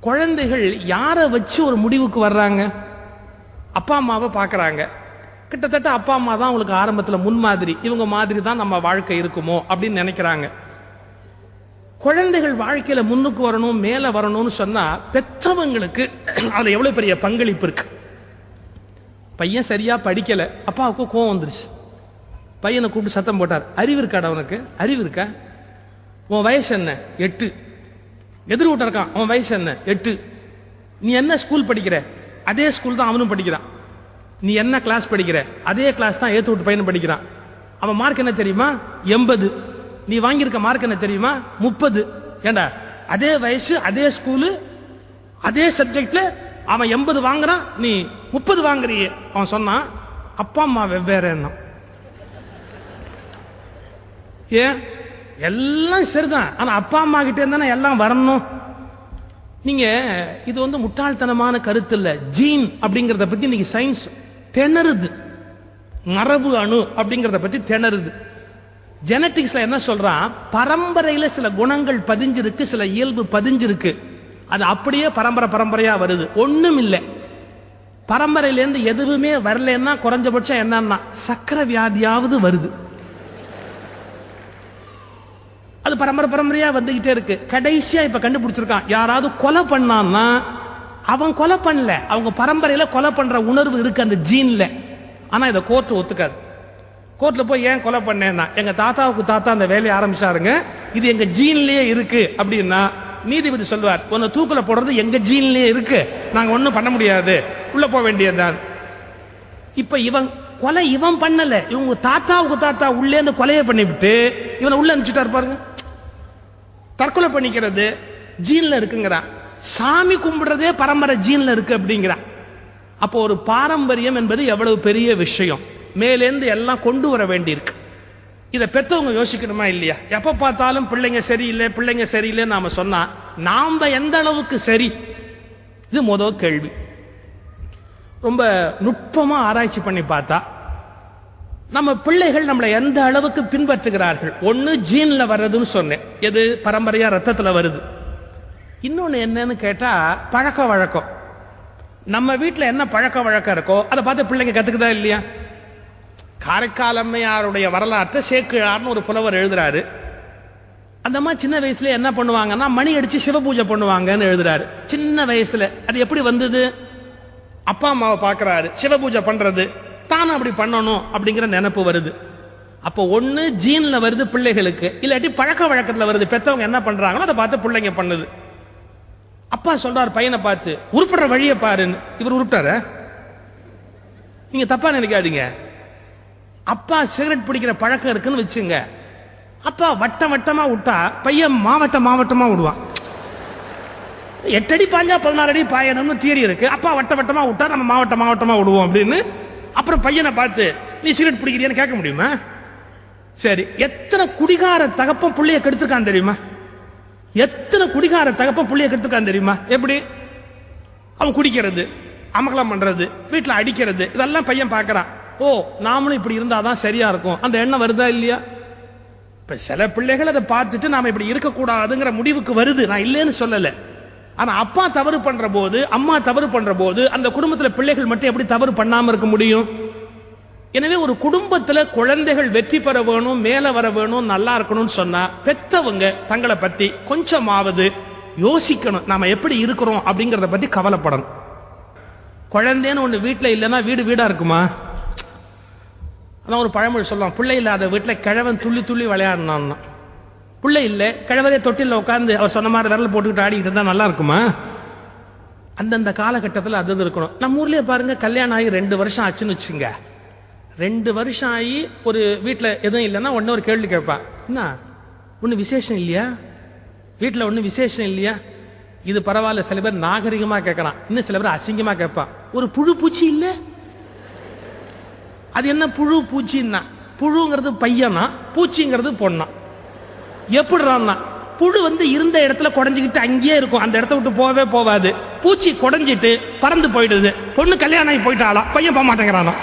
குழந்தைகள் யாரை வச்சு ஒரு முடிவுக்கு வர்றாங்க? அப்பா அம்மாவை பார்க்குறாங்க. கிட்டத்தட்ட அப்பா அம்மா தான் அவங்களுக்கு ஆரம்பத்தில் முன்மாதிரி இவங்க மாதிரி தான் நம்ம வாழ்க்கை இருக்குமோ அப்படின்னு நினைக்கிறாங்க. குழந்தைகள் வாழ்க்கையில் முன்னுக்கு வரணும் மேலே வரணும்னு சொன்னால் பெற்றவங்களுக்கு அதில் எவ்வளோ பெரிய பங்களிப்பு இருக்கு? பையன் சரியாக படிக்கலை அப்பாவுக்கு கோவம் வந்துருச்சு. பையனை கூப்பிட்டு சத்தம் போட்டார். அறிவு இருக்காடா உனக்கு? அறிவு இருக்கா? உன் வயசு என்ன? எட்டு. எதிர் வீட்டை இருக்கான். அவன் வயசு என்ன? எட்டு. நீ என்ன ஸ்கூல் படிக்கிற? அதே ஸ்கூல் தான் அவனும் படிக்கிறான். நீ என்ன கிளாஸ் படிக்கிற? அதே கிளாஸ் தான் ஏத்து விட்டு பையனும் படிக்கிறான். அவன் மார்க் என்ன தெரியுமா? எண்பது. நீ வாங்கியிருக்க மார்க் என்ன தெரியுமா? முப்பது. ஏண்டா? அதே வயசு அதே ஸ்கூலு அதே சப்ஜெக்ட்ல அவன் எண்பது வாங்குறான் நீ முப்பது வாங்குறியே. அவன் சொன்னான் அப்பா அம்மா வெவ்வேறு எண்ணம். ஏன்? எல்லாம் சரிதான். ஆனா அப்பா அம்மா கிட்டே இருந்தானே எல்லாம் வரணும். நீங்க இது வந்து முட்டாள்தனமான கருத்து இல்ல. ஜீன் அப்படிங்கறத பத்தி இன்னைக்கு சயின்ஸ் திணறுது. மரபு அணு அப்படிங்கறத பத்தி திணறுது. ஜெனட்டிக்ஸ்ல என்ன சொல்றான் பரம்பரையில சில குணங்கள் பதிஞ்சிருக்கு சில இயல்பு பதிஞ்சிருக்கு. அது அப்படியே பரம்பரை பரம்பரையா வருது. ஒண்ணும் இல்லை. பரம்பரையிலேருந்து எதுவுமே வரலன்னா குறைஞ்சபட்சம் என்னன்னா சக்கரை வியாதியாவது வருது. அது பரம்பரை பரம்பரையா வந்துகிட்டே இருக்கு. கடைசியா இப்ப கண்டுபிடிச்சிருக்கான். யாராவது கொலை பண்ணான்னா அவன் கொலை பண்ணல. அவங்க பரம்பரையில கொலை பண்ற உணர்வு இருக்கு அந்த ஜீன்ல. ஆனா இதை கோர்ட் ஒத்துக்காது. கோர்ட்ல போய் ஏன் கொலை பண்ணேன்னா எங்க தாத்தாவுக்கு தாத்தா அந்த வேலையை ஆரம்பிச்சாருங்க. இது எங்க ஜீன்லயே இருக்கு அப்படின்னா நீதிபதி சொல்வார் உன்னை தூக்குல போடுறது எங்க ஜீன்லயே இருக்கு. நாங்க ஒண்ணும் பண்ண முடியாது. உள்ள போக வேண்டியதுதான். இப்ப இவன் கொலை இவன் பண்ணல. இவங்க தாத்தாவுக்கு தாத்தா உள்ளே இருந்து கொலையை பண்ணிவிட்டு இவனை உள்ள அனுப்பிச்சுட்டாரு பாருங்க. தற்கொலை பண்ணிக்கிறது ஜீன்ல இருக்குங்கிறான் சாமி கும்பிடுறதே பரம்பரை ஜீன்ல இருக்கு அப்படிங்கிறான் அப்போ ஒரு பாரம்பரியம் என்பது எவ்வளவு பெரிய விஷயம். மேலேந்து எல்லாம் கொண்டு வர வேண்டியிருக்கு. இதை பெற்றவங்க யோசிக்கணுமா இல்லையா? எப்ப பார்த்தாலும் பிள்ளைங்க சரியில்லை பிள்ளைங்க சரியில்லை நாம சொன்னா நாம எந்த அளவுக்கு சரி? இது முதல் கேள்வி. ரொம்ப நுட்பமா ஆராய்ச்சி பண்ணி பார்த்தா நம்ம பிள்ளைகள் நம்மளை எந்த அளவுக்கு பின்பற்றுகிறார்கள்? ஒன்னு ஜீன்ல வர்றதுன்னு சொன்னேன். எது? பரம்பரையா ரத்தத்துல வருது. இன்னொன்னு என்னன்னு கேட்டா பழக்க வழக்கம். நம்ம வீட்டில் என்ன பழக்க வழக்கம் இருக்கோ அதை பார்த்து பிள்ளைங்க கத்துக்குதா இல்லையா? காரைக்கால் அம்மையாருடைய வரலாற்றை சேக்கிழார்னு ஒரு புலவர் எழுதுறாரு. அந்த அம்மா சின்ன வயசுல என்ன பண்ணுவாங்கன்னா மணி அடிச்சு சிவ பூஜை பண்ணுவாங்கன்னு எழுதுறாரு. சின்ன வயசுல. அது எப்படி வந்தது? அப்பா அம்மாவை பார்க்கறாரு. சிவ பூஜை பண்றது. தானும் அப்படி பண்ணணும் அப்படிங்கிற நினப்பு வருது. அப்போ ஒன்று ஜீனில் வருது பிள்ளைகளுக்கு இல்லாட்டி பழக்க வழக்கத்தில் வருது. பெற்றவங்க என்ன பண்ணுறாங்களோ அதை பார்த்து பிள்ளைங்க பண்ணுது. அப்பா சொல்றார் பையனை பார்த்து உருப்படுற வழியை பாருன்னு. இவர் உருப்பிட்டார? நீங்க தப்பா நினைக்காதீங்க. அப்பா சிகரெட் பிடிக்கிற பழக்கம் இருக்குன்னு வச்சுங்க. அப்பா வட்டம் வட்டமா விட்டா பையன் மாவட்டம் மாவட்டமா விடுவான். எட்டடி பாஞ்சா பதினாறு அடி பாயணும்னு தியரி இருக்கு. அப்பா வட்ட வட்டமா விட்டா நம்ம மாவட்ட மாவட்டமா விடுவோம் அப்படின்னு அப்புறம் பையனை பார்த்து நீ சிகரெட் பிடிக்கிறியான்னு கேட்க முடியுமா? சரி எத்தனை குடிகார தகப்பம் பிள்ளைய கெடுத்துருக்கான் தெரியுமா? எத்தனை குடிகார தகப்பம் பிள்ளைய கெடுத்துருக்கான் தெரியுமா? எப்படி? அவன் குடிக்கிறது அமகலம் பண்றது வீட்டில் அடிக்கிறது இதெல்லாம் பையன் பார்க்கறான். ஓ நாமளும் இப்படி இருந்தாதான் சரியா இருக்கும். அந்த எண்ணம் வருதா இல்லையா? இப்ப சில பிள்ளைகள் அதை பார்த்துட்டு நாம இப்படி இருக்கக்கூடாதுங்கிற முடிவுக்கு வருது. நான் இல்லைன்னு சொல்லலை. ஆனா அப்பா தவறு பண்ற போது அம்மா தவறு பண்ற போது அந்த குடும்பத்துல பிள்ளைகள் மட்டும் எப்படி தவறு பண்ணாம இருக்க முடியும்? எனவே ஒரு குடும்பத்துல குழந்தைகள் வெற்றி பெற வேணும் மேல வர வேணும் நல்லா இருக்கணும்னு சொன்னா பெத்தவங்க தங்களை பத்தி கொஞ்சமாவது யோசிக்கணும். நாம எப்படி இருக்கிறோம் அப்படிங்கறத பத்தி கவலைப்படணும். குழந்தைன்னு ஒண்ணு வீட்டுல இல்லைன்னா வீடு வீடா இருக்குமா? அதான் ஒரு பழமொழி சொல்லலாம். பிள்ளை இல்லாத வீட்டுல கிழவன் துள்ளி துள்ளி விளையாடினான்னா. பிள்ளை இல்லை கிழவரே தொட்டில உட்காந்து அவர் சொன்ன மாதிரி விரல் போட்டுக்கிட்டு ஆடிக்கிட்டு இருந்தா நல்லா இருக்குமா? அந்தந்த காலகட்டத்தில் அது இது இருக்கணும். நம்ம ஊர்லயே பாருங்க கல்யாணம் ஆகி ரெண்டு வருஷம் ஆச்சுன்னு வச்சுங்க. ரெண்டு வருஷம் ஆகி ஒரு வீட்டில் எதுவும் இல்லைன்னா உடனே ஒரு கேள்வி கேட்பான். என்ன? ஒன்றும் விசேஷம் இல்லையா? வீட்டில் ஒன்றும் விசேஷம் இல்லையா? இது பரவாயில்ல சில பேர் நாகரிகமாக கேட்கறான். இன்னும் சில பேர் அசிங்கமாக கேட்பான். ஒரு புழு பூச்சி இல்லை? அது என்ன புழு பூச்சின்னா? புழுங்கிறது பையனா? பூச்சிங்கிறது பொண்ணா? எப்படிறான்னா புழு வந்து இருந்த இடத்துல குடஞ்சிக்கிட்டு அங்கேயே இருக்கும். அந்த இடத்த விட்டு போகவே போகாது பூச்சி குடஞ்சிட்டு பறந்து போயிடுது. பொண்ணு கல்யாணம் ஆகி போயிட்டாலாம் பையன் போக மாட்டேங்கிறானா?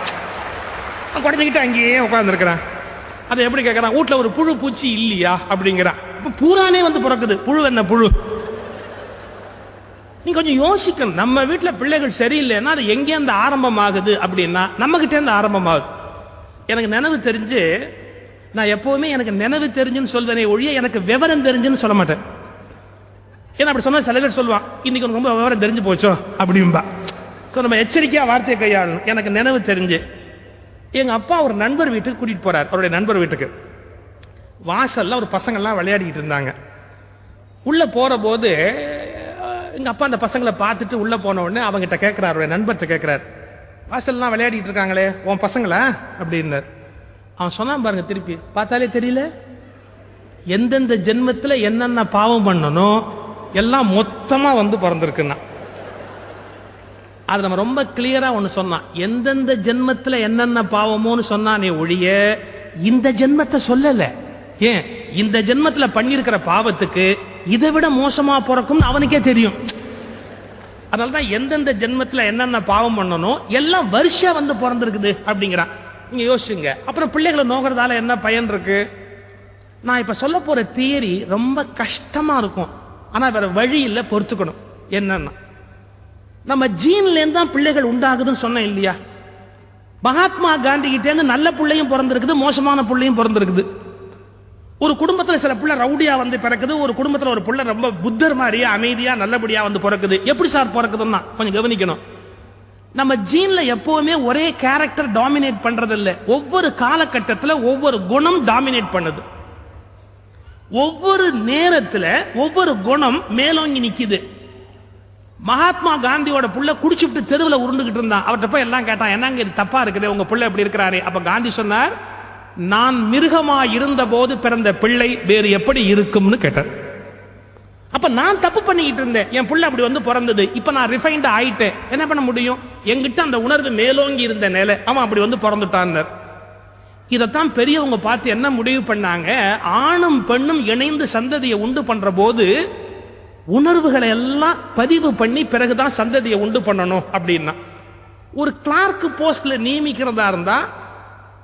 குடஞ்சிக்கிட்டு அங்கேயே உட்காந்துருக்கிறான் அதை எப்படி கேட்குறான் வீட்ல ஒரு புழு பூச்சி இல்லையா? அப்படிங்கிறான் இப்போ பூரானே வந்து பிறக்குது. புழு என்ன புழு? நீ கொஞ்சம் யோசிக்கணும். நம்ம வீட்டில் பிள்ளைகள் சரியில்லைன்னா அது எங்கேருந்து ஆரம்பமாகுது அப்படின்னா நம்மகிட்டேருந்து ஆரம்பமாகுது. எனக்கு நினைவு தெரிஞ்சு நான் எப்பவுமே எனக்கு நினைவு தெரிஞ்சுன்னு சொல்வேனே ஒழிய எனக்கு விவரம் தெரிஞ்சுன்னு சொல்ல மாட்டேன். ஏன்னா அப்படி சொன்னால் சில பேர் சொல்லுவான் இன்னைக்கு உனக்கு ரொம்ப விவரம் தெரிஞ்சு போச்சோ? அப்படிம்பா. ஸோ நம்ம எச்சரிக்கையாக வார்த்தையை கையாளணும். எனக்கு நினைவு தெரிஞ்சு. எங்கள் அப்பா ஒரு நண்பர் வீட்டுக்கு கூட்டிகிட்டு போறார் அவருடைய நண்பர் வீட்டுக்கு. வாசல்ல ஒரு பசங்கள்லாம் விளையாடிக்கிட்டு இருந்தாங்க. உள்ளே போகிற போது எங்கள் அப்பா அந்த பசங்களை பார்த்துட்டு உள்ளே போன உடனே அவங்ககிட்ட கேட்குறாரு அவருடைய நண்பர்கிட்ட கேட்குறாரு வாசல்லாம் விளையாடிட்டு இருக்காங்களே உன் பசங்களா? அப்படின்னார். அவன் சொன்னான் பாருங்க திருப்பி. பார்த்தாலே தெரியல? எந்தெந்த ஜென்மத்தில் என்னென்ன பாவம் பண்ணணும் எல்லாம் மொத்தமாக வந்து பிறந்திருக்குன்னா. அது நம்ம ரொம்ப கிளியரா ஒன்று சொன்னான். எந்தெந்த ஜென்மத்தில் என்னென்ன பாவமோன்னு சொன்னானே ஒழிய இந்த ஜென்மத்தை சொல்லலை. ஏன்? இந்த ஜென்மத்தில் பண்ணியிருக்கிற பாவத்துக்கு இதை விட மோசமாக பிறக்கும்னு அவனுக்கே தெரியும். அதனாலதான் எந்தெந்த ஜென்மத்தில் என்னென்ன பாவம் பண்ணணும் எல்லாம் வருஷம் வந்து பிறந்திருக்குது அப்படிங்கிறான். நீங்க யோசிச்சுங்க. அப்புறம் பிள்ளைகளை நோக்கிறதால என்ன பயன் இருக்கு? நான் இப்ப சொல்ல போற தியரி ரொம்ப கஷ்டமா இருக்கும். ஆனா வேற வழி இல்ல பொறுத்துக்கணும். என்னன்னா நம்ம ஜீன்லேருந்து தான் பிள்ளைகள் உண்டாகுதுன்னு சொன்னேன் இல்லையா? மகாத்மா காந்தி கிட்டே இருந்து நல்ல பிள்ளையும் பிறந்திருக்குது மோசமான பிள்ளையும் பிறந்திருக்குது. ஒரு குடும்பத்துல சில பிள்ளை ரவுடியா வந்து பிறக்குது ஒரு குடும்பத்துல ஒரு பிள்ளை ரொம்ப புத்தர் மாதிரியா அமைதியா நல்லபடியா வந்து பிறக்குது. எப்படி சார் பிறக்குதுன்னா கொஞ்சம் கவனிக்கணும். நம்ம ஜீன்ல எப்பவுமே ஒரே கேரக்டர் டாமினேட் பண்றது இல்ல ஒவ்வொரு காலகட்டத்தில் ஒவ்வொரு குணம் டாமினேட் பண்ணுது. ஒவ்வொரு நேரத்தில் ஒவ்வொரு குணம் மேலோங்கி நிக்குது. மகாத்மா காந்தியோட புள்ள குடிச்சுட்டு தெருவில் உருண்டுகிட்டு இருந்தான். அவர்கிட்ட போய் எல்லாம் கேட்டான் என்னங்க இது தப்பா இருக்குது? உங்க புள்ள எப்படி இருக்கிறாரு. அப்ப காந்தி சொன்னார் நான் மிருகமா இருந்த போது பிறந்த பிள்ளை வேறு எப்படி இருக்கும்னு கேட்டார். அப்ப நான் தப்பு பண்ணிக்கிட்டு இருந்தேன். என் புள்ள அப்படி வந்து பிறந்தது. இப்ப நான் ரிஃபைண்ட் ஆயிட்டேன். என்ன பண்ண முடியும்? என்கிட்ட அந்த உணர்வு மேலோங்கி இருந்த நிலை. அவன் அப்படி வந்து பிறந்துட்டான் இதைத்தான் பெரியவங்க பார்த்து என்ன முடிவு பண்ணாங்க? ஆணும் பெண்ணும் இணைந்து சந்ததியை உண்டு பண்ற போது உணர்வுகளை எல்லாம் பதிவு பண்ணி பிறகுதான் சந்ததியை உண்டு பண்ணணும் அப்படின்னா. ஒரு கிளார்க் போஸ்ட்ல நியமிக்கிறதா இருந்தா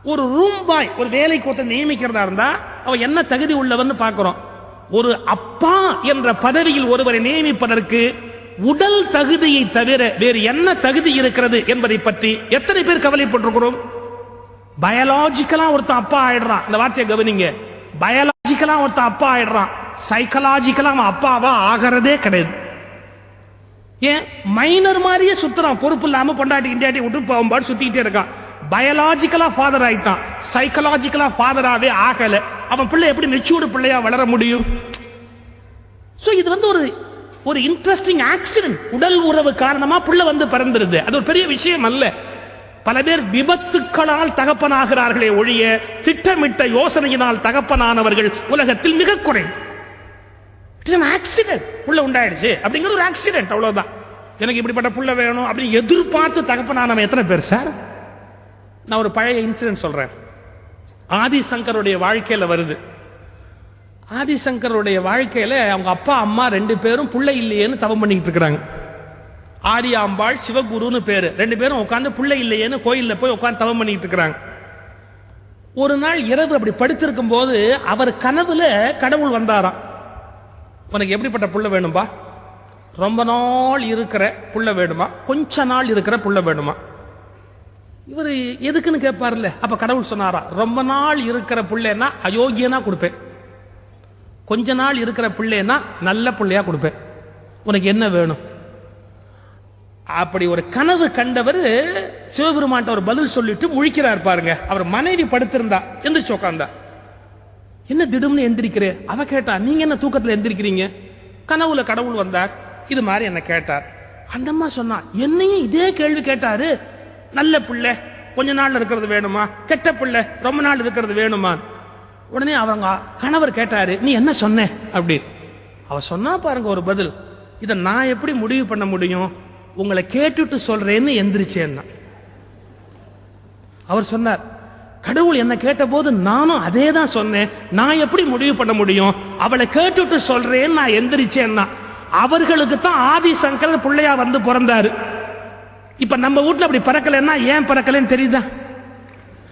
ஒரு ரூம் பாய் ஒரு வேலை கூட்ட நியமிக்கிறதா இருந்தா அவன் என்ன தகுதி உள்ளவன்னு பார்க்கிறோம். ஒரு அப்பா என்ற பதவியில் ஒருவரை நியமிப்பதற்கு உடல் தகுதியை தவிர வேறு என்ன தகுதி இருக்கிறது என்பதை பற்றி எத்தனை பேர் கவலைப்பட்டிருக்கிறோம்? பயாலஜிக்கலா ஒருத்தன் அப்பா ஆயிடுறான். இந்த வார்த்தையை கவனிங்க. பயாலஜிக்கலா ஒருத்தன் அப்பா ஆயிடுறான். சைக்கலாஜிக்கலா அவன் அப்பாவா ஆகிறதே கிடையாது. ஏன்? மைனர் மாதிரியே சுத்துறான். பொறுப்பு இல்லாம பொண்டாட்டி கிண்டாட்டி விட்டு போகும்பாடு சுத்திக்கிட்டே இருக்கான். பயாலஜிக்கலா ஃபாதர் ஆயிட்டான். சைக்கலாஜிக்கலா ஃபாதராகவே ஆகலை. அவன் பிள்ளை எப்படி மெச்சூர்டு பிள்ளையா வளர முடியும்? ஸோ இது வந்து ஒரு ஒரு இன்ட்ரெஸ்டிங் ஆக்சிடென்ட் உடல் உறவு காரணமா புள்ள வந்து பிறந்திருது. அது ஒரு பெரிய விஷயம் அல்ல. பல பேர் விபத்துக்களால் தகப்பனாகிறார்களே ஒழிய திட்டமிட்ட யோசனையினால் தகப்பனானவர்கள் உலகத்தில் மிக குறை இட்ஸ் ஆக்சிடென்ட் புள்ள உண்டாயிடுச்சு. அப்படிங்கிறது ஒரு ஆக்சிடென்ட் அவ்வளவுதான். எனக்கு இப்படிப்பட்ட புள்ள வேணும் அப்படின்னு எதிர்பார்த்து தகப்பனானவன் எத்தனை பேர்? சார் நான் ஒரு பழைய இன்சிடென்ட் சொல்றேன். ஆதிசங்கருடைய வாழ்க்கையில வருது. ஆதிசங்கருடைய வாழ்க்கையில அவங்க அப்பா அம்மா ரெண்டு பேரும் பிள்ளை இல்லையேன்னு தவம் பண்ணிக்கிட்டு இருக்கிறாங்க. ஆரியாம்பாள் சிவகுருன்னு பேரு. ரெண்டு பேரும் உட்காந்து பிள்ளை இல்லையேன்னு கோயிலில் போய் உட்காந்து தவம் பண்ணிட்டு இருக்கிறாங்க. ஒரு நாள் இரவு அப்படி படுத்திருக்கும் போது அவர் கனவுல கடவுள் வந்தாராம். உனக்கு எப்படிப்பட்ட புள்ள வேணும்பா? ரொம்ப நாள் இருக்கிற புள்ள வேணுமா? கொஞ்ச நாள் இருக்கிற புள்ள வேணுமா? இவர் எதுக்குன்னு கேட்பார்ல அப்ப கடவுள் சொன்னாரா ரொம்ப நாள் இருக்கிற பிள்ளைன்னா அயோக்கியனா கொடுப்பேன். கொஞ்ச நாள் இருக்கிற பிள்ளைன்னா நல்ல பிள்ளையா கொடுப்பேன். உனக்கு என்ன வேணும்? அப்படி ஒரு கனவு கண்டவர் சிவபெருமான் ஒரு பதில் சொல்லிட்டு முழிக்கிறார் பாருங்க. அவர் மனைவி படுத்திருந்தா எந்திரிச்சு உட்காந்தா என்ன திடும்னு எந்திரிக்கிறே? அவ கேட்டா நீங்க என்ன தூக்கத்துல எந்திரிக்கிறீங்க? கனவுல கடவுள் வந்தார். இது மாதிரி என்ன கேட்டார். அந்த அம்மா சொன்னா என்னையும் இதே கேள்வி கேட்டாரு. நல்ல பிள்ளை கொஞ்ச நாள் இருக்கிறது வேணுமா? கெட்ட பிள்ளை ரொம்ப நாள் இருக்கிறது வேணுமா? உடனே அவங்க கணவர் கேட்டாரு நீ என்ன சொன்ன? அப்படின்னு. அவ சொன்னா பாருங்க ஒரு பதில். இதை நான் எப்படி முடிவு பண்ண முடியும்? உங்களை கேட்டுட்டு சொல்றேன்னு எந்திரிச்சேன்னா. அவர் சொன்னார் கடவுள் என்ன கேட்டபோது நானும் அதே தான் சொன்னேன். நான் எப்படி முடிவு பண்ண முடியும்? அவளை கேட்டுட்டு சொல்றேன்னு நான் எந்திரிச்சேன்னா. அவர்களுக்கு தான் ஆதிசங்கரன் பிள்ளையா வந்து பிறந்தாரு. இப்ப நம்ம வீட்ல அப்படி பறக்கலைன்னா ஏன் பறக்கலன்னு தெரியுதா?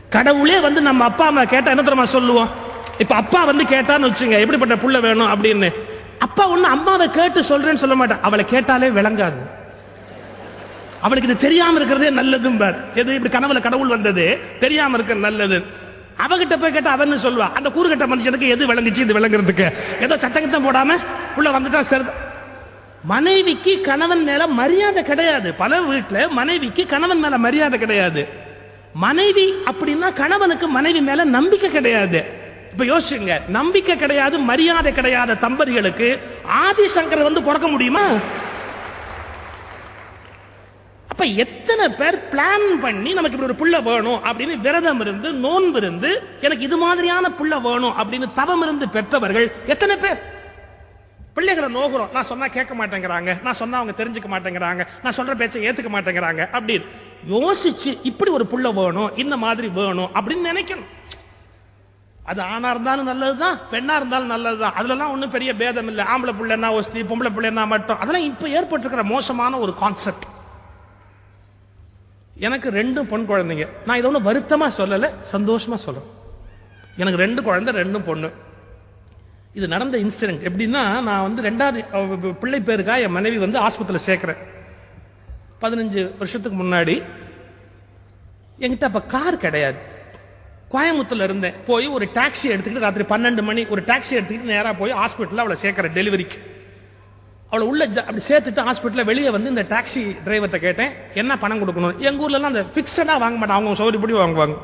கடவுளே வந்து நம்ம அப்பா அம்மா கேட்டா என்ன தெரியுமா சொல்லுவோம்? இப்ப அப்பா வந்து கேட்டான்னு வச்சுங்க எப்படிப்பட்ட புள்ள வேணும் அப்படின்னு. அப்பா ஒண்ணு அம்மாவை கேட்டு சொல்றேன்னு சொல்ல மாட்டேன். அவளை கேட்டாலே விளங்காது. அவளுக்கு இது தெரியாம இருக்கிறதே நல்லதும்பார் எது? இப்படி கனவுல கடவுள் வந்தது. தெரியாம இருக்க நல்லது. அவகிட்ட போய் கேட்டா அவன் சொல்லுவா? அந்த கூறுகட்ட மனுஷனுக்கு எது விளங்குச்சு? இது விளங்குறதுக்கு. ஏதோ சட்டங்கத்தம் போடாம உள்ள வந்துட்டா சரி மனைவிக்கு கணவன் மேல மரியாதை கிடையாது. பல வீட்டில் மனைவிக்கு கணவன் மேல மரியாதை கிடையாது. மனைவி அப்படின்னா கணவனுக்கு மனைவி மேல நம்பிக்கை கிடையாது. இப்ப யோசிச்சுங்க. நம்பிக்கை கிடையாது மரியாதை கிடையாத தம்பதிகளுக்கு ஆதிசங்கர் வந்து பிறக்க முடியுமா? அப்ப எத்தனை பேர் பிளான் பண்ணி நமக்கு இப்படி ஒரு புள்ள வேணும் அப்படின்னு விரதம் இருந்து நோன்பு இருந்து எனக்கு இது மாதிரியான புள்ள வேணும் அப்படின்னு தவம் இருந்து பெற்றவர்கள் எத்தனை பேர்? பிள்ளைகளை நோகுறோம் நான் சொன்னா கேட்க மாட்டேங்கிறாங்க. நான் சொன்னா அவங்க தெரிஞ்சுக்க மாட்டேங்கிறாங்க. நான் சொல்ற பேச்சை ஏத்துக்க மாட்டேங்கிறாங்க. அப்படின்னு யோசிச்சு இப்படி ஒரு புள்ள வேணும் இந்த மாதிரி வேணும் அப்படின்னு நினைக்கணும். அது ஆணா இருந்தாலும் நல்லதுதான் பெண்ணா இருந்தாலும் நல்லதுதான். அதுலலாம் ஒன்றும் பெரிய பேதம் இல்லை. ஆம்பளை பிள்ளைன்னா ஒஸ்தி பொம்பளை பிள்ளைன்னா மட்டும். அதெல்லாம் இப்ப ஏற்பட்டிருக்கிற மோசமான ஒரு கான்செப்ட் எனக்கு ரெண்டும் பொன் குழந்தைங்க. நான் இதை ஒன்றும் வருத்தமாக சொல்லலை சந்தோஷமாக சொல்கிறேன் எனக்கு ரெண்டு குழந்தை ரெண்டும் பொண்ணு. இது நடந்த இன்சிடென்ட் எப்படின்னா நான் வந்து ரெண்டாவது பிள்ளை பேருக்கா என் மனைவி வந்து ஆஸ்பத்திரியில் சேர்க்குறேன். பதினஞ்சு வருஷத்துக்கு முன்னாடி என்கிட்ட அப்போ கார் கிடையாது. கோயம்புத்தூர்ல இருந்தேன். போய் ஒரு டாக்ஸி எடுத்துக்கிட்டு ராத்திரி பன்னெண்டு மணி ஒரு டாக்ஸி எடுத்துக்கிட்டு நேராக போய் ஹாஸ்பிட்டலில் அவளை சேர்க்குறேன் டெலிவரிக்கு அவளை உள்ள அப்படி சேர்த்துட்டு ஹாஸ்பிட்டலில் வெளியே வந்து இந்த டாக்ஸி டிரைவர்கிட்ட கேட்டேன் என்ன பணம் கொடுக்கணும்? எங்கள் ஊர்லலாம் அந்த ஃபிக்ஸடாக வாங்க மாட்டாங்க. அவங்க சௌரியப்படி வாங்குவாங்க.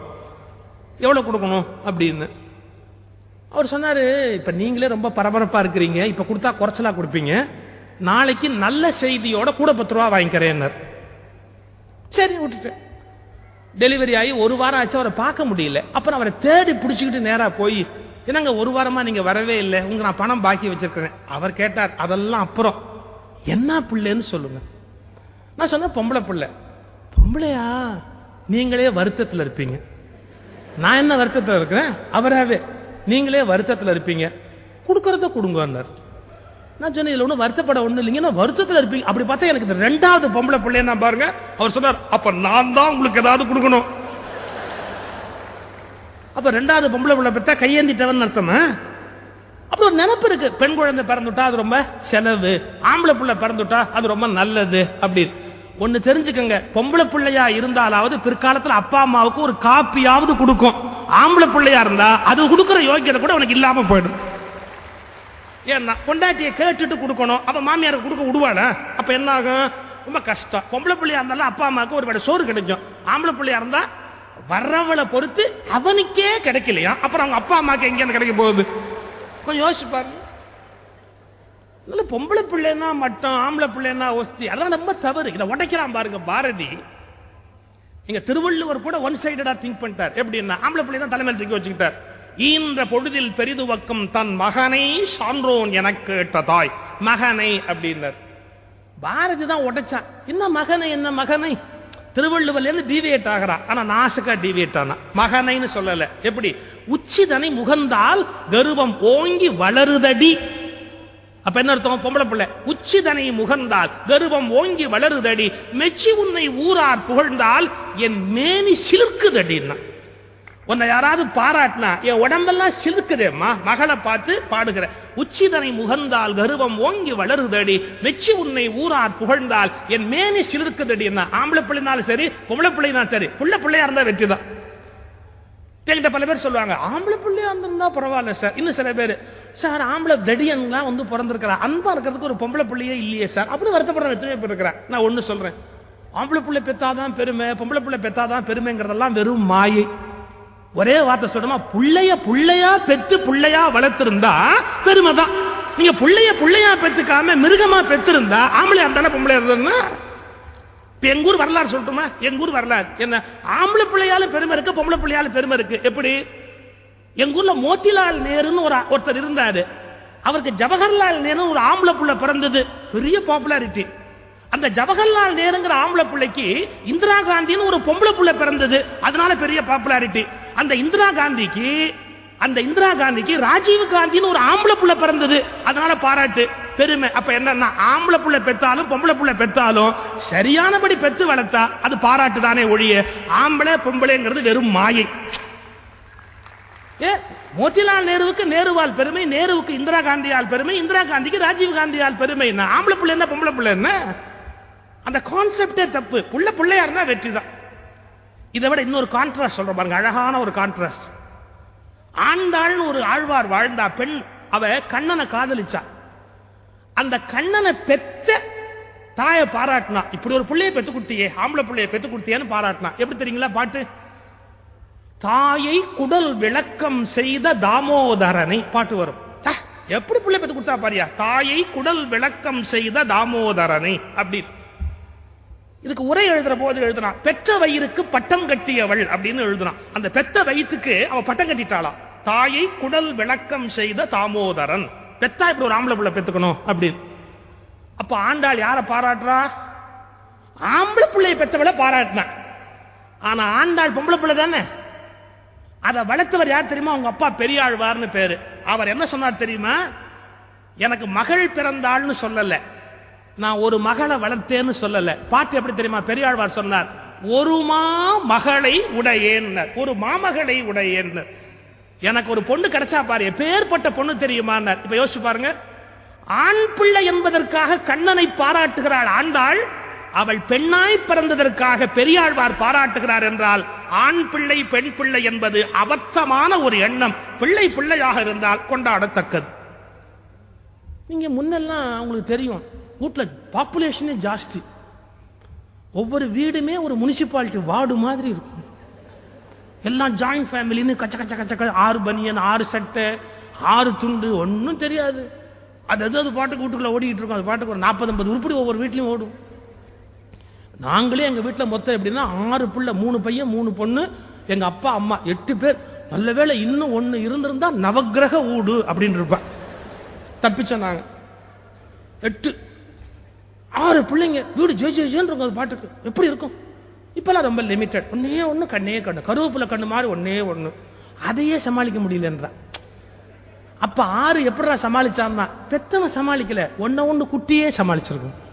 எவ்வளோ கொடுக்கணும்? அப்படின்னு. அவர் சொன்னாரு இப்ப நீங்களே ரொம்ப பரபரப்பா இருக்கிறீங்க. இப்ப கொடுத்தா குறைச்சலா கொடுப்பீங்க. நாளைக்கு நல்ல செய்தியோட கூட பத்து ரூபா வாங்கிக்கிறேன்னார். சரி விட்டுட்டேன் டெலிவரி ஆகி ஒரு வாரம் ஆச்சு அவரை பார்க்க முடியல. அப்புறம் அவரை தேடி பிடிச்சிக்கிட்டு நேரா போய் என்னங்க ஒரு வாரமா நீங்க வரவே இல்லை. உங்க நான் பணம் பாக்கி வச்சிருக்கிறேன். அவர் கேட்டார் அதெல்லாம் அப்புறம். என்ன பிள்ளைன்னு சொல்லுங்க. நான் சொன்னேன் பொம்பளை பிள்ளை. பொம்பளையா? நீங்களே வருத்தத்தில் இருப்பீங்க. நான் என்ன வருத்தத்தில் இருக்கிறேன்? அவராகவே நீங்களே வருத்தத்தில் இருப்பீங்க. கொடுக்கறத கொடுங்கன்னார் நான் சொன்னேன் இதுல ஒன்றும் வருத்தப்பட ஒன்றும் இல்லைங்க. நான் வருத்தத்தில் இருப்பீங்க. அப்படி பார்த்தா எனக்கு இந்த ரெண்டாவது பொம்பளை பிள்ளைய நான் பாருங்க அவர் சொன்னார் அப்ப நான் தான் உங்களுக்கு ஏதாவது கொடுக்கணும். அப்ப ரெண்டாவது பொம்பளை பிள்ளை பார்த்தா கையேந்திட்டவன் அர்த்தமா? அப்படி ஒரு நினப்பு இருக்கு. பெண் குழந்தை பிறந்துட்டா அது ரொம்ப செலவு. ஆம்பளை பிள்ளை பிறந்துட்டா அது ரொம்ப நல்லது அப்படின்னு. ஒன்னு தெரிஞ்சுக்கங்க. பொம்பளை பிள்ளையா இருந்தாலாவது பிற்காலத்தில் அப்பா அம்மாவுக்கு ஒரு காப்பியாவது கொடுக்கும். ஆம்பளை பிள்ளையா இருந்தா அது கொடுக்கிற யோக்கியதை கூட உனக்கு இல்லாம போயிடும். ஏன்னா பொண்டாட்டியை கேட்டுட்டு கொடுக்கணும். அப்ப மாமியாருக்கு கொடுக்க விடுவானா அப்ப என்ன ஆகும்? ரொம்ப கஷ்டம். பொம்பளை பிள்ளையா இருந்தாலும் அப்பா அம்மாவுக்கு ஒரு வேட சோறு கிடைக்கும். ஆம்பளை பிள்ளையா இருந்தா வர்றவளை பொறுத்து அவனுக்கே கிடைக்கலையா? அப்புறம் அவங்க அப்பா அம்மாவுக்கு எங்க கிடைக்க போகுது? கொஞ்சம் யோசிச்சு பாருங்க. அதனால பொம்பளை பிள்ளைன்னா மட்டும் ஆம்பளை பிள்ளைன்னா ஒஸ்தி. அதெல்லாம் ரொம்ப தவறு. இதை உடைக்கிறான் பாருங்க பாரதி. இங்க திருவள்ளுவர் கூட ஒன் சைடடா திங்க் பண்ணிட்டார். எப்படின்னா ஆம்பளை பிள்ளை தான் தலைமையில் தூக்கி வச்சுக்கிட்டார். ஈன்ற பொழுதில் பெரிதுவக்கம் தன் மகனை சான்றோன் என கேட்ட தாய். மகனை அப்படின்னார். பாரதி தான் உடைச்சான் என்ன மகனை என்ன மகனை? திருவள்ளுவர்ல இருந்து டிவியேட் ஆகிறான் ஆனா நாசுக்கா டிவியேட் ஆனா. மகனைன்னு சொல்லல. எப்படி? உச்சிதனை முகந்தால் கருவம் ஓங்கி வளருதடி. அப்ப என்ன அர்த்தம்? பொம்பளை பிள்ளை. உச்சிதனை முகந்தால் கருவம் ஓங்கி வளருதடி மெச்சி உன்னை ஊரார் புகழ்ந்தால் என் மேனி சிலிர்க்குதடின்னா உன்னை யாராவது பாராட்டினா என் உடம்பெல்லாம் சிலுக்குதேம்மா மகளை பார்த்து பாடுகிற. உச்சிதனை முகந்தால் கருவம் ஓங்கி வளருதடி மெச்சி உன்னை ஊரார் புகழ்ந்தால் என் மேனி சிலிருக்குதடி என்ன ஆம்பளை பிள்ளைனாலும் சரி பொம்பளை பிள்ளைனாலும் சரி புள்ள பிள்ளையா இருந்தா வெற்றி தான் என்கிட்ட பல பேர் சொல்லுவாங்க ஆம்பளை பிள்ளையா இருந்திருந்தா பரவாயில்ல சார். இன்னும் சில பேர் சார் ஆம்பளை தடியன்லாம் வந்து பிறந்திருக்கிறா. அன்பா இருக்கிறதுக்கு ஒரு பொம்பளை பிள்ளையே இல்லையே சார். அப்படி வருத்தப்படுற எத்தனை பேர் இருக்கிறேன் நான் ஒண்ணு சொல்றேன். ஆம்பளை பிள்ளை பெத்தாதான் பெருமை பொம்பளை பிள்ளை பெத்தாதான் பெருமைங்கிறதெல்லாம் வெறும் மாயை. ஒரே வார்த்தை சொல்லணுமா புள்ளைய புள்ளையா பெத்து புள்ளையா வளர்த்திருந்தா பெருமை தான். நீங்க புள்ளைய புள்ளையா பெத்துக்காம மிருகமா பெத்திருந்தா ஆம்பளை இருந்தாலும் பொம்பளை இருந்ததுன்னா இப்ப எங்க ஊர் வரலாறு சொல்லட்டுமா? எங்க ஊர் வரலாறு. என்ன? ஆம்பளை பிள்ளையால பெருமை இருக்கு பொம்பளை பிள்ளையால பெருமை இருக்கு. எப்படி? எங்க ஊர்ல மோத்திலால் நேருன்னு ஒரு ஒருத்தர் இருந்தாரு. அவருக்கு ஜவஹர்லால் நேரு ஒரு ஆம்பளை புள்ள பிறந்தது. பெரிய பாப்புலாரிட்டி அந்த ஜவஹர்லால் நேருங்கிற ஆம்பளை பிள்ளைக்கு இந்திரா காந்தின்னு ஒரு பொம்பளை புள்ள பிறந்தது. அதனால பெரிய பாப்புலாரிட்டி அந்த இந்திரா காந்திக்கு அந்த இந்திரா காந்திக்கு ராஜீவ் காந்தின்னு ஒரு ஆம்பளை புள்ள பிறந்தது. அதனால பாராட்டு பெருமை. அப்ப என்னன்னா ஆம்பளை புள்ள பெத்தாலும் பொம்பளை புள்ள பெத்தாலும் சரியானபடி பெத்து வளர்த்தா அது பாராட்டு தானே ஒழிய ஆம்பளை பொம்பளைங்கிறது வெறும் மாயை. ஏ மோதிலால் நேருவுக்கு நேருவால் பெருமை நேருவுக்கு இந்திரா காந்தியால் பெருமை இந்திரா காந்திக்கு ராஜீவ் காந்தியால் பெருமை என்ன? ஆம்பளை பிள்ளை என்ன பொம்பளை பிள்ளை என்ன? அந்த கான்செப்டே தப்பு. புள்ள பிள்ளையா இருந்தா வெற்றி தான். இதை விட இன்னொரு கான்ட்ராஸ்ட் சொல்ற பாருங்க. அழகான ஒரு கான்ட்ராஸ்ட் ஆண்டாள்னு ஒரு ஆழ்வார் வாழ்ந்தா பெண் அவ கண்ணனை காதலிச்சா. அந்த கண்ணனை பெத்த தாயை பாராட்டினா இப்படி ஒரு பிள்ளைய பெத்து கொடுத்தியே ஆம்பளை பிள்ளைய பெத்து கொடுத்தியேன்னு பாராட்டினா. எப்படி தெரியுங்களா பாட்டு? தாயை குடல் விளக்கம் செய்த தாமோதரனை பாட்டு வரும். எப்படி பிள்ளை பெத்து கொடுத்தா பாரியா? தாயை குடல் விளக்கம் செய்த தாமோதரனை அப்படி. இதுக்கு உரை எழுதுற போது எழுதுனான் பெற்ற வயிறுக்கு பட்டம் கட்டியவள் அப்படின்னு எழுதுனான் அந்த பெத்த வயிற்றுக்கு அவ பட்டம் கட்டிட்டாளாம் தாயை குடல் விளக்கம் செய்த தாமோதரன். பெத்தா இப்படி ஒரு ஆம்பளை பிள்ளை பெத்துக்கணும் அப்படின்னு அப்ப ஆண்டாள் யார பாராட்டுறா? ஆம்பளை பிள்ளையை பெத்தவளை பாராட்டினா. ஆனா ஆண்டாள் பொம்பளை பிள்ளை தானே? அதை வளர்த்தவர் யார் தெரியுமா? உங்க அப்பா பெரியாழ்வார்னு பேரு. அவர் என்ன சொன்னார் தெரியுமா? எனக்கு மகள் பிறந்தாள்னு சொல்லல. நான் ஒரு மகளை வளர்த்தேன்னு சொல்லல. பாட்டு எப்படி தெரியுமா? பெரியாழ்வார் சொன்னார் ஒரு மா மகளை உடையேன்னர். ஒரு மாமகளை உடையேன்னர். எனக்கு ஒரு பொண்ணு கிடைச்சா பாரு பேர்பட்ட பொண்ணு தெரியுமான்னார். இப்ப யோசிச்சு பாருங்க. ஆண் பிள்ளை என்பதற்காக கண்ணனை பாராட்டுகிறாள் ஆண்டாள் அவள் பெண்ணாய் பிறந்ததற்காக பெரியாழ்வார் பாராட்டுகிறார் என்றால் ஆண் பிள்ளை பெண் பிள்ளை என்பது அபத்தமான ஒரு எண்ணம். பிள்ளை பிள்ளையாக இருந்தால் கொண்டாடத்தக்கது. நீங்க முன்னெல்லாம் உங்களுக்கு தெரியும் வீட்டில் பாப்புலேஷனே ஜாஸ்தி. ஒவ்வொரு வீடுமே ஒரு முனிசிபாலிட்டி வார்டு மாதிரி இருக்கும். எல்லாம் ஜாயிண்ட் ஃபேமிலின்னு கச்ச கச்ச கச்ச க- ஆறு பனியன் ஆறு சட்டை ஆறு துண்டு ஒன்றும் தெரியாது. அது அது அது பாட்டுக்கு வீட்டுக்குள்ள ஓடிக்கிட்டு இருக்கும். அது பாட்டுக்கு ஒரு நாற்பது ஐம்பது உருப்படி ஒவ்வொரு வீட்லையும் ஓடும். நாங்களே எங்கள் வீட்டில் மொத்தம் எப்படின்னா ஆறு பிள்ளை மூணு பையன் மூணு பொண்ணு எங்கள் அப்பா அம்மா எட்டு பேர். நல்ல வேளை இன்னும் ஒன்று இருந்திருந்தா நவக்கிரக ஊடு அப்படின்னு இருப்பேன். தப்பிச்சோம் நாங்க. எட்டு. ஆறு பிள்ளைங்க. வீடு ஜெய் ஜெய் ஜெயின்னு இருக்கும் அது பாட்டுக்கு. எப்படி இருக்கும்? இப்பெல்லாம் ரொம்ப லிமிட்டட் ஒன்னே ஒன்று கண்ணே கண்ணு. கருவேப்பிலை கண்ணு மாதிரி ஒன்னே ஒன்று அதையே சமாளிக்க முடியலன்றா. அப்ப ஆறு எப்படிடா சமாளிச்சான்னா பெத்தவன் சமாளிக்கல. ஒன்ன ஒன்று குட்டியே சமாளிச்சிருக்கும்.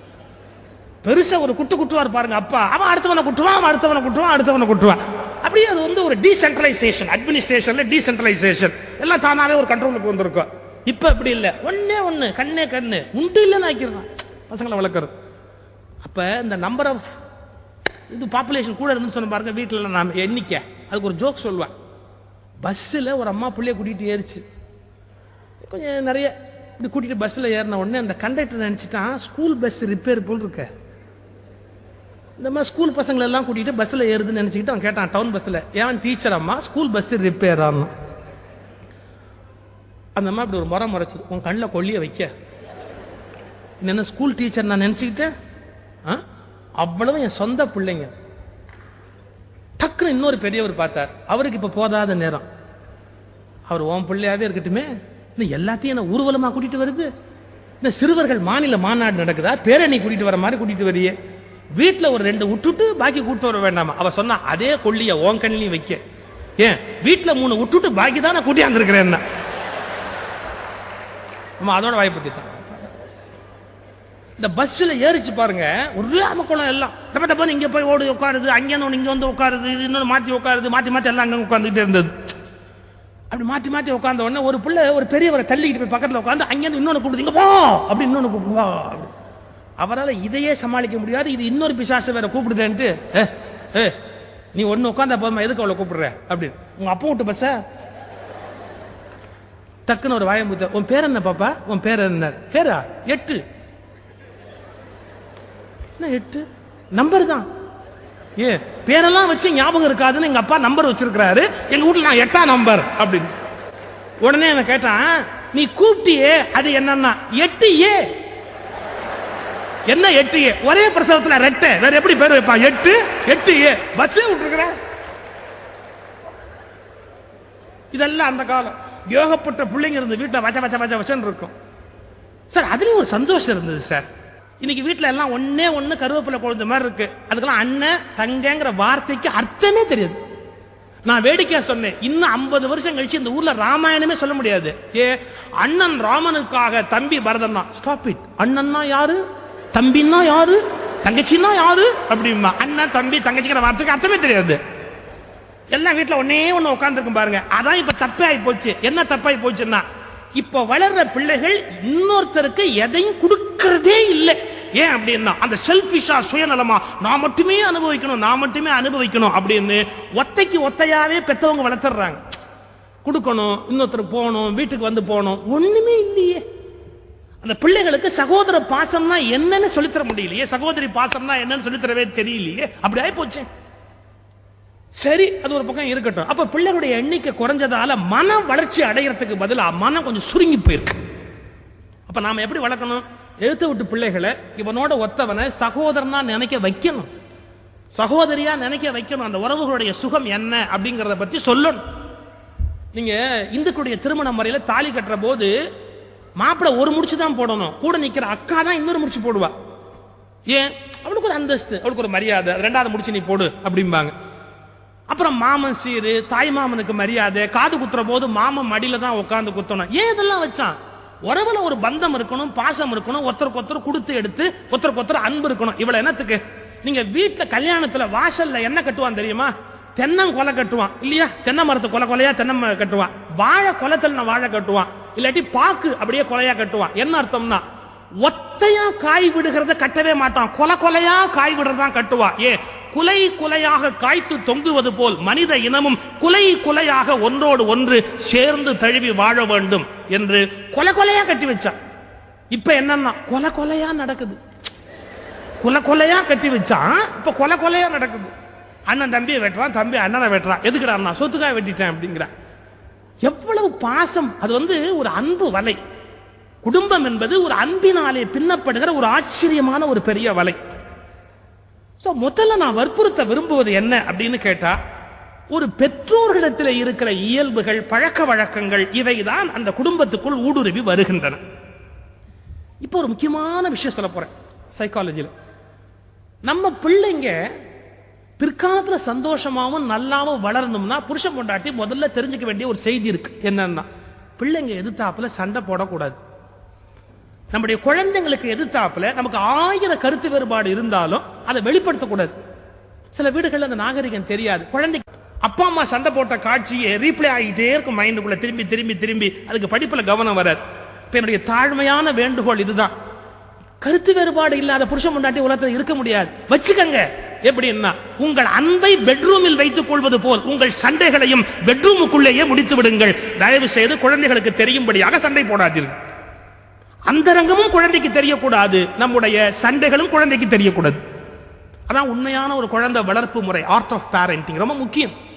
பெருசா ஒரு குட்டு குட்டுவார் பாருங்க அப்பா. அவன் அடுத்தவனை குட்டுவான் அவன் அடுத்தவனை குட்டுவான் அடுத்தவனை குட்டுவான். அப்படியே அது வந்து ஒரு டீசென்ட்ரலைசேஷன் அட்மினிஸ்ட்ரேஷன்ல டீசென்ட்ரலைசேஷன் எல்லாம் தானாவே ஒரு கண்ட்ரோலுக்கு வந்திருக்கும். இப்ப அப்படி இல்ல. ஒன்னே ஒண்ணு கண்ணே கண்ணு. உண்டு இல்லைன்னு ஆக்கிடுறான். பசங்களை வளர்க்கறது. அப்ப இந்த நம்பர் ஆஃப் இது பாப்புலேஷன் கூட இருந்துன்னு சொன்ன பாருங்க வீட்டுல நான் எண்ணிக்கை. அதுக்கு ஒரு ஜோக் சொல்லுவேன். பஸ்ஸில் ஒரு அம்மா பிள்ளைய கூட்டிகிட்டு ஏறிச்சு. கொஞ்சம் நிறைய இப்படி கூட்டிகிட்டு பஸ்ஸில் ஏறின உடனே அந்த கண்டக்டர் நினச்சிட்டான் ஸ்கூல் பஸ் ரிப்பேர் போல் இருக்க. இந்த மாதிரி ஸ்கூல் பசங்களை எல்லாம் பஸ்ஸில் ஏறுதுன்னு நினச்சிக்கிட்டு அவன் கேட்டான் டவுன் பஸ்ஸில் ஏன் டீச்சர் அம்மா? ஸ்கூல் பஸ் ரிப்பேர் ஆகணும் அந்த அம்மா இப்படி ஒரு முறை முறைச்சது. உன் கண்ணில் கொல்லிய வைக்க. என்ன ஸ்கூல் டீச்சர் நான் நினச்சிக்கிட்டேன் ஆ? அவ்வளவு என் சொந்த பிள்ளைங்க. டக்குன்னு இன்னொரு பெரியவர் பார்த்தார். அவருக்கு இப்போ போதாத நேரம். அவர் உன் பிள்ளையாவே இருக்கட்டுமே. இன்னும் எல்லாத்தையும் என்ன ஊர்வலமாக கூட்டிகிட்டு வருது. இந்த சிறுவர்கள் மாநில மாநாடு நடக்குதா? பேரணி கூட்டிகிட்டு வர மாதிரி கூட்டிகிட்டு வரியே. வீட்டில் ஒரு ரெண்டு விட்டுட்டு பாக்கி கூட்டு வர வேண்டாமா? அவ சொன்னா அதே கொள்ளிய ஓன் கண்ணிலையும் வைக்க. ஏன்? வீட்டில் மூணு விட்டுட்டு பாக்கி தான் நான் கூட்டியாந்துருக்கிறேன் என்ன நம்ம அதோட வாய்ப்புத்திட்டான் இந்த பஸ்ல ஏறிச்சு பாருங்க ஒரே அமக்குளம் எல்லாம். டப்ப டப்பன்னு இங்க போய் ஓடி உட்காருது அங்கே ஒன்று இங்க வந்து உட்காருது இது இன்னொன்று மாத்தி உட்காருது மாத்தி மாத்தி எல்லாம் அங்கே உட்காந்துக்கிட்டே இருந்தது. அப்படி மாத்தி மாத்தி உட்காந்த உடனே ஒரு பிள்ளை ஒரு பெரியவரை தள்ளிக்கிட்டு போய் பக்கத்தில் உட்காந்து அங்கேருந்து இன்னொன்று கூப்பிடுது இங்கே போ! அப்படி இன்னொன்று கூப்பிடு அப்படி. அவரால் இதையே சமாளிக்க முடியாது. இது இன்னொரு பிசாசு வேற கூப்பிடுதேன்ட்டு நீ ஒன்று உட்காந்தா போதுமா? எதுக்கு அவளை கூப்பிடுற? அப்படின்னு. உங்க அப்பா விட்டு பஸ்ஸா? டக்குன்னு ஒரு வாயம்புத்த உன் பேர் என்ன பாப்பா? உன் பேர் என்ன? பேரா எட்டு. என்ன எட்டு? நம்பர் தான். ஏ பேரெல்லாம் வச்சு ஞாபகம் இருக்காதுன்னு எங்க அப்பா நம்பர் வச்சிருக்கிறாரு. எங்க வீட்டுல நான் எட்டாம் நம்பர். அப்படின்னு. உடனே என்ன கேட்டான் நீ கூப்பிட்டியே அது என்னன்னா? எட்டு ஏ. என்ன எட்டு ஏ? ஒரே பிரசவத்துல ரெட்டை. வேற எப்படி பேர் வைப்பான் எட்டு எட்டு ஏ. பஸ் விட்டுருக்கிற. இதெல்லாம் அந்த காலம். யோகப்பட்ட பிள்ளைங்க இருந்து வீட்டில் வச்ச வச்ச வச்ச வச்சன்னு இருக்கும். சார் அதுலேயும் ஒரு சந்தோஷம் இருந்தது சார். இன்னைக்கு வீட்டில் எல்லாம் ஒன்னே ஒன்று கருவேப்பிலை கொழுந்த மாதிரி இருக்கு. அதுக்கெல்லாம் அண்ணன் தங்கங்கிற வார்த்தைக்கு அர்த்தமே தெரியாது. நான் வேடிக்கையா சொன்னேன். இன்னும் ஐம்பது வருஷம் கழிச்சு இந்த ஊர்ல ராமாயணமே சொல்ல முடியாது. ஏ அண்ணன் ராமனுக்காக தம்பி பரதன் ஸ்டாப் இட் அண்ணன்னா யாரு? தம்பின்னா யாரு? தங்கச்சின்னா யாரு? அப்படிமா அண்ணன் தம்பி தங்கச்சிக்கிற வார்த்தைக்கு அர்த்தமே தெரியாது. எல்லாம் வீட்டில் ஒன்னே ஒன்று உட்காந்துருக்கும் பாருங்க. அதான் இப்போ தப்பாகி போச்சு. என்ன தப்பாகி போச்சுன்னா இப்போ வளர்ற பிள்ளைகள் இன்னொருத்தருக்கு எதையும் கொடுக்கறதே இல்லை. ஏன் அப்படின்னா அந்த செல்ஃபிஷா சுயநலமா நான் மட்டுமே அனுபவிக்கணும் நான் மட்டுமே அனுபவிக்கணும் அப்படின்னு ஒத்தைக்கு ஒத்தையாவே பெத்தவங்க வளர்த்துறாங்க. கொடுக்கணும் இன்னொருத்தர் போகணும் வீட்டுக்கு வந்து போகணும் ஒண்ணுமே இல்லையே. அந்த பிள்ளைகளுக்கு சகோதர பாசம்னா என்னன்னு சொல்லித்தர முடியலையே. சகோதரி பாசம்னா என்னன்னு சொல்லித்தரவே தெரியலையே. அப்படி ஆகி போச்சு சரி அது ஒரு பக்கம் இருக்கட்டும். அப்ப பிள்ளைகளுடைய எண்ணிக்கை குறைஞ்சதால மன வளர்ச்சி அடைகிறதுக்கு பதிலாக மனம் கொஞ்சம் சுருங்கி போயிருக்கு. அப்ப நாம எப்படி வளர்க்கணும்? எழுத்து விட்டு பிள்ளைகளை இவனோட ஒத்தவனை சகோதரனா நினைக்க வைக்கணும். சகோதரியா நினைக்க வைக்கணும். அந்த உறவுகளுடைய சுகம் என்ன அப்படிங்கறத பத்தி சொல்லணும். நீங்க இந்துக்களுடைய திருமண முறையில தாலி கட்டுற போது மாப்பிள்ளை ஒரு முடிச்சு தான் போடணும். கூட நிக்கிற அக்கா தான் இன்னொரு முடிச்சு போடுவா. ஏன்? அவளுக்கு ஒரு அந்தஸ்து. அவளுக்கு ஒரு மரியாதை. ரெண்டாவது முடிச்சு நீ போடு அப்படிம்பாங்க. அப்புறம் மாமன் சீரு தாய் மாமனுக்கு மரியாதை காது குத்துற போது மாமன் மடியில தான் உட்காந்து குத்தணும். ஏன் இதெல்லாம் வச்சான்? உறவுல ஒரு பந்தம் இருக்கணும் பாசம் இருக்கணும் ஒருத்தருக்கு ஒருத்தர் கொடுத்து எடுத்து ஒருத்தருக்கு ஒருத்தர் அன்பு இருக்கணும். இவ்வளவு என்னத்துக்கு? நீங்க வீட்டுல கல்யாணத்துல வாசல்ல என்ன கட்டுவான் தெரியுமா? தென்னங்கொலை கட்டுவான் இல்லையா? தென்னை மரத்து கொலை கொலையா தென்னை மரம் கட்டுவான். வாழை கொலத்தில் வாழை கட்டுவான். இல்லாட்டி பாக்கு அப்படியே கொலையா கட்டுவான். என்ன அர்த்தம்னா ஒத்தையா காய் விடுகிறத கட்டவே மாட்டான். கொலை கொலையா காய் விடுறதான் கட்டுவான் ஏ குலை குலையாக காய்த்து தொங்குவது போல் மனித இனமும் குலை குலையாக ஒன்றோடு ஒன்று சேர்ந்து தழுவி வாழ வேண்டும் என்று கொலை கொலையா கட்டி வச்சான் இப்ப என்னன்னா கொலை கொலையா நடக்குது. கொலை கொலையா கட்டி வச்சான் இப்ப கொலை கொலையா நடக்குது. அண்ணன் தம்பியை வெட்டுறான் தம்பி அண்ணனை வெட்டுறான். எதுக்குடா நான் சொத்துக்காக வெட்டிட்டேன் அப்படிங்கிறான் எவ்வளவு பாசம். அது வந்து ஒரு அன்பு வலை. குடும்பம் என்பது ஒரு அன்பினாலே பின்னப்படுகிற ஒரு ஆச்சரியமான ஒரு பெரிய வலை. ஸோ முதல்ல நான் வற்புறுத்த விரும்புவது என்ன அப்படின்னு கேட்டா ஒரு பெற்றோர்களிடத்தில் இருக்கிற இயல்புகள் பழக்க வழக்கங்கள் இவைதான் அந்த குடும்பத்துக்குள் ஊடுருவி வருகின்றன. இப்போ ஒரு முக்கியமான விஷயம் சொல்ல போறேன் சைக்காலஜியில் நம்ம பிள்ளைங்க பிற்காலத்தில் சந்தோஷமாகவும் நல்லாவும் வளரணும்னா புருஷன் பொண்டாட்டி முதல்ல தெரிஞ்சுக்க வேண்டிய ஒரு செய்தி இருக்கு. என்னன்னா பிள்ளைங்க எதிர்த்தாப்புல சண்டை போடக்கூடாது. நம்முடைய குழந்தைங்களுக்கு எதிர்த்தாப்புல நமக்கு ஆயிரம் கருத்து வேறுபாடு இருந்தாலும் அதை வெளிப்படுத்தக்கூடாது. சில வீடுகளில் அந்த நாகரிகம் தெரியாது. குழந்தை அப்பா அம்மா சண்டை போட்ட காட்சியை ரீப்ளே ஆகிட்டே இருக்கும் மைண்டுக்குள்ள திரும்பி திரும்பி திரும்பி. அதுக்கு படிப்புல கவனம் வராது. என்னுடைய தாழ்மையான வேண்டுகோள் இதுதான். கருத்து வேறுபாடு இல்லாத புருஷன் முன்னாடி உலகத்தில் இருக்க முடியாது. வச்சுக்கங்க. எப்படின்னா உங்கள் அன்பை பெட்ரூமில் வைத்துக் கொள்வது போல் உங்கள் சண்டைகளையும் பெட்ரூமுக்குள்ளேயே முடித்து விடுங்கள். தயவு செய்து குழந்தைகளுக்கு தெரியும்படியாக சண்டை போடாதீர்கள். அந்தரங்கமும் குழந்தைக்கு தெரியக்கூடாது. நம்முடைய சண்டைகளும் குழந்தைக்கு தெரியக்கூடாது. அதான் உண்மையான ஒரு குழந்தை வளர்ப்பு முறை ஆர்ட் ஆஃப் பேரண்டிங் ரொம்ப முக்கியம்.